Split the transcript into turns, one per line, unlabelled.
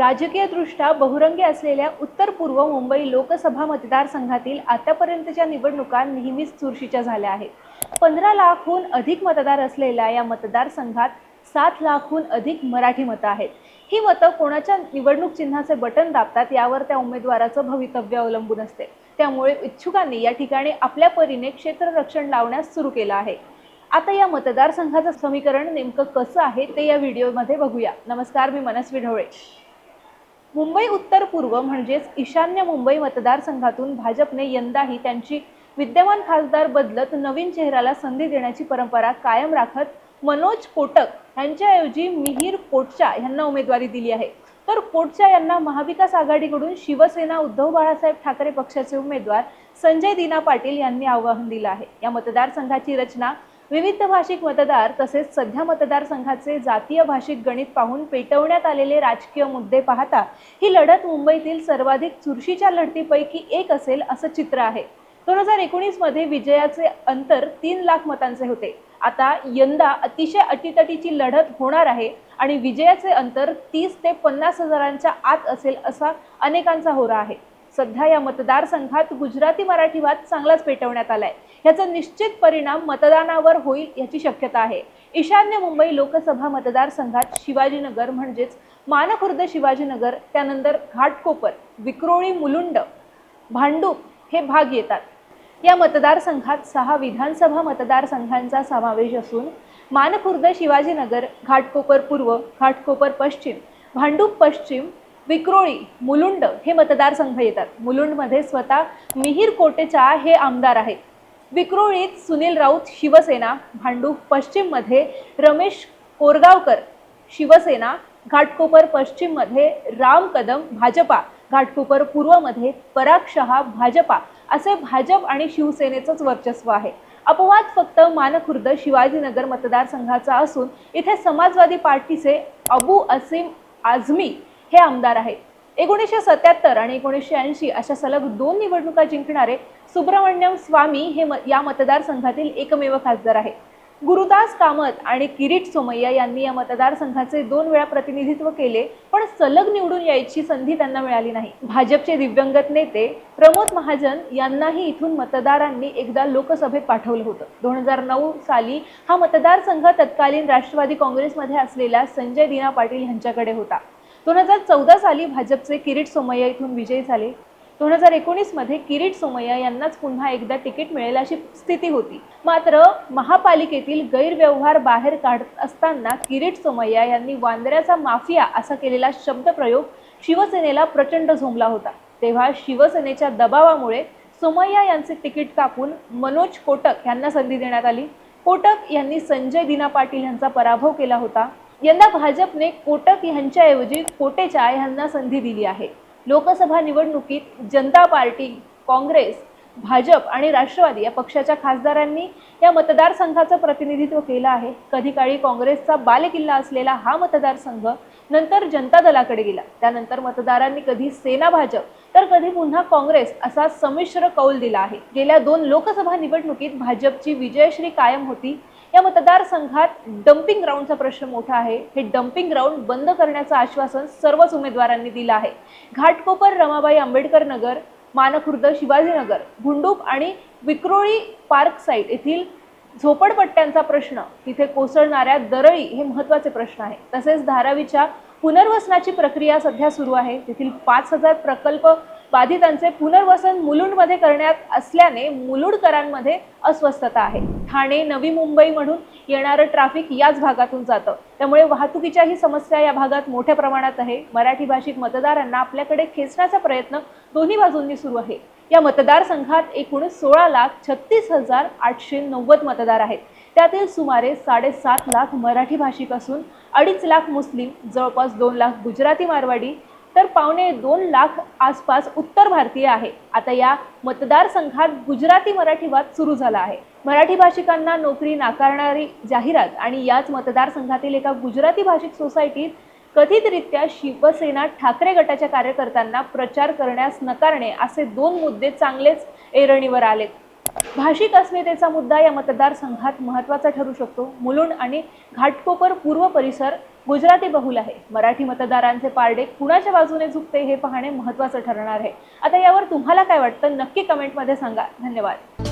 राजकीयदृष्ट्या बहुरंगी असलेल्या उत्तर पूर्व मुंबई लोकसभा मतदारसंघातील आतापर्यंतच्या निवडणुका नेहमीच चुरशीच्या झाल्या आहेत. पंधरा लाखहून अधिक मतदार असलेल्या या मतदारसंघात सात लाखहून अधिक मराठी मतं आहेत. ही मतं कोणाच्या निवडणूक चिन्हाचे बटन दाबतात यावर त्या उमेदवाराचं भवितव्य अवलंबून असते. त्यामुळे इच्छुकांनी या ठिकाणी आपल्या परीने क्षेत्ररक्षण लावण्यास सुरू केलं आहे. आता या मतदारसंघाचं समीकरण नेमकं कसं आहे ते या व्हिडिओमध्ये बघूया. नमस्कार मी मनस्वी ढवळे. मुंबई उत्तर पूर्व म्हणजेच ईशान्य मुंबई मतदारसंघातून भाजपने यंदाही त्यांची विद्यमान खासदार बदलत नवीन चेहऱ्याला संधी देण्याची परंपरा कायम राखत मनोज कोटक यांच्याऐवजी मिहीर कोटचा यांना उमेदवारी दिली आहे. तर कोटचा यांना महाविकास आघाडीकडून शिवसेना उद्धव बाळासाहेब ठाकरे पक्षाचे उमेदवार संजय दिना पाटील यांनी आवाहन दिलं आहे. या मतदारसंघाची रचना विविध भाषिक मतदार तसेच सध्या मतदारसंघाचे जातीय भाषिक गणित पाहून पेटवण्यात आलेले राजकीय मुद्दे पाहता ही लढत मुंबईतील सर्वाधिक चुरशीच्या लढतीपैकी एक असेल असं चित्र आहे. दोन हजार एकोणीसमध्ये विजयाचे अंतर तीन लाख मतांचे होते. आता यंदा अतिशय अटीतटीची लढत होणार आहे आणि विजयाचे अंतर तीस ते पन्नास हजारांच्या आत असेल असा अनेकांचा होरा आहे. सध्या या मतदारसंघात गुजराती मराठी वाद चांगलाच पेटवण्यात आलाय. याचा निश्चित परिणाम मतदानावर होईल याची शक्यता आहे. ईशान्य मुंबई लोकसभा मतदारसंघात शिवाजीनगर म्हणजेच मानखुर्द शिवाजीनगर त्यानंतर घाटकोपर विक्रोळी मुलुंड भांडूप हे भाग येतात. या मतदारसंघात सहा विधानसभा मतदारसंघांचा समावेश असून मानखुर्द शिवाजीनगर घाटकोपर पूर्व घाटकोपर पश्चिम भांडूप पश्चिम विक्रोळी मुलुंड हे मतदारसंघ येतात. मुलुंडमध्ये स्वतः मिहीर कोटेचा हे आमदार आहेत. विक्रोळीत सुनील राऊत शिवसेना. भांडूप पश्चिममध्ये रमेश कोरगावकर शिवसेना. घाटकोपर पश्चिममध्ये राम कदम भाजपा. घाटकोपर पूर्वमध्ये पराग शहा भाजपा. असे भाजप आणि शिवसेनेचंच वर्चस्व आहे. अपवाद फक्त मानखुर्द शिवाजीनगर मतदारसंघाचा असून इथे समाजवादी पार्टीचे अबू असीम आझमी हे आमदार आहेत. एकोणीसशे सत्याहत्तर आणि एकोणीसशे ऐंशी अशा सलग दोन निवडणुका जिंकणारे सुब्रमण्यम स्वामी हे म या मतदारसंघातील एकमेव खासदार आहेत. गुरुदास कामत आणि किरीट सोमय्या यांनी या मतदारसंघाचे दोन वेळा प्रतिनिधित्व केले पण सलग निवडून यायची संधी त्यांना मिळाली नाही. भाजपचे दिव्यंगत नेते प्रमोद महाजन यांनाही इथून मतदारांनी एकदा लोकसभेत पाठवलं होतं. दोन हजार नऊ साली हा मतदारसंघ तत्कालीन राष्ट्रवादी काँग्रेसमध्ये असलेल्या संजय दिना पाटील यांच्याकडे होता. दोन हजार चौदा साली भाजपचे किरीट सोमय्या इथून विजयी झाले. दोन हजार एकोणीसमध्ये किरीट सोमय्या यांनाच पुन्हा एकदा तिकीट मिळेल अशी स्थिती होती. मात्र महापालिकेतील गैरव्यवहार बाहेर काढत असताना किरीट सोमय्या यांनी वांद्र्याचा माफिया असा केलेला शब्दप्रयोग शिवसेनेला प्रचंड झोंबला होता. तेव्हा शिवसेनेच्या दबावामुळे सोमय्या यांचे तिकीट कापून मनोज कोटक यांना संधी देण्यात आली. कोटक यांनी संजय दिना पाटील यांचा पराभव केला होता. यंदा भाजपने कोटक यांच्याऐवजी कोटेचा यांना संधी दिली आहे. लोकसभा निवडणुकीत जनता पार्टी काँग्रेस भाजप आणि राष्ट्रवादी या पक्षाच्या खासदारांनी या मतदारसंघाचं प्रतिनिधित्व केलं आहे. कधी काळी काँग्रेसचा बालेकिल्ला असलेला हा मतदारसंघ नंतर जनता दलाकडे गेला. त्यानंतर मतदारांनी कधी सेना भाजप तर कधी पुन्हा काँग्रेस असा संमिश्र कौल दिला आहे. गेल्या दोन लोकसभा निवडणुकीत भाजपची विजयश्री कायम होती. या मतदारसंघात डम्पिंग ग्राउंडचा प्रश्न मोठा आहे. हे डम्पिंग ग्राउंड बंद करण्याचं आश्वासन सर्वच उमेदवारांनी दिलं आहे. घाटकोपर रमाबाई आंबेडकर नगर मानखुर्द शिवाजीनगर भुंडूप आणि विक्रोळी पार्क साईट येथील झोपडपट्ट्यांचा प्रश्न तिथे कोसळणाऱ्या दरळी हे महत्त्वाचे प्रश्न आहे तसेच धारावीच्या पुनर्वसनाची प्रक्रिया सध्या सुरू आहे. तेथील पाच हजार प्रकल्प बाधितांचे पुनर्वसन मुलुंडमध्ये करण्यात असल्याने मुलुंडकरांमध्ये अस्वस्थता आहे. ठाणे नवी मुंबई म्हणून येणारं ट्रॅफिक याच भागातून जातं. त्यामुळे वाहतुकीच्याही समस्या या भागात मोठ्या प्रमाणात आहे. मराठी भाषिक मतदारांना आपल्याकडे खेचण्याचा प्रयत्न दोन्ही बाजूंनी सुरू आहे. या मतदारसंघात एकूण सोळा लाख छत्तीस हजार आठशे नव्वद मतदार आहेत. त्यातील सुमारे साडेसात लाख मराठी भाषिक असून अडीच लाख मुस्लिम जवळपास दोन लाख गुजराती मारवाडी तर पावणे दोन लाख आसपास उत्तर भारतीय आहे. आता या मतदारसंघात गुजराती मराठी वाद सुरू झाला आहे. मराठी भाषिकांना नोकरी नाकारणारी जाहिरात आणि याच मतदारसंघातील एका गुजराती भाषिक सोसायटीत कथितरित्या शिवसेना ठाकरे गटाच्या कार्यकर्त्यांना प्रचार करण्यास नकारणे असे दोन मुद्दे चांगलेच ऐरणीवर आलेत. भाषिक अस्मितेचा मुद्दा या मतदारसंघात महत्त्वाचा ठरू शकतो. मुलुंड आणि घाटकोपर पूर्व परिसर गुजराती बहुल आहे. मराठी मतदारांचे पारडे कुणाच्या बाजूने झुकते हे पाहणे महत्त्वाचं ठरणार आहे. आता यावर तुम्हाला काय वाटतं? नक्की कमेंटमध्ये सांगा. धन्यवाद.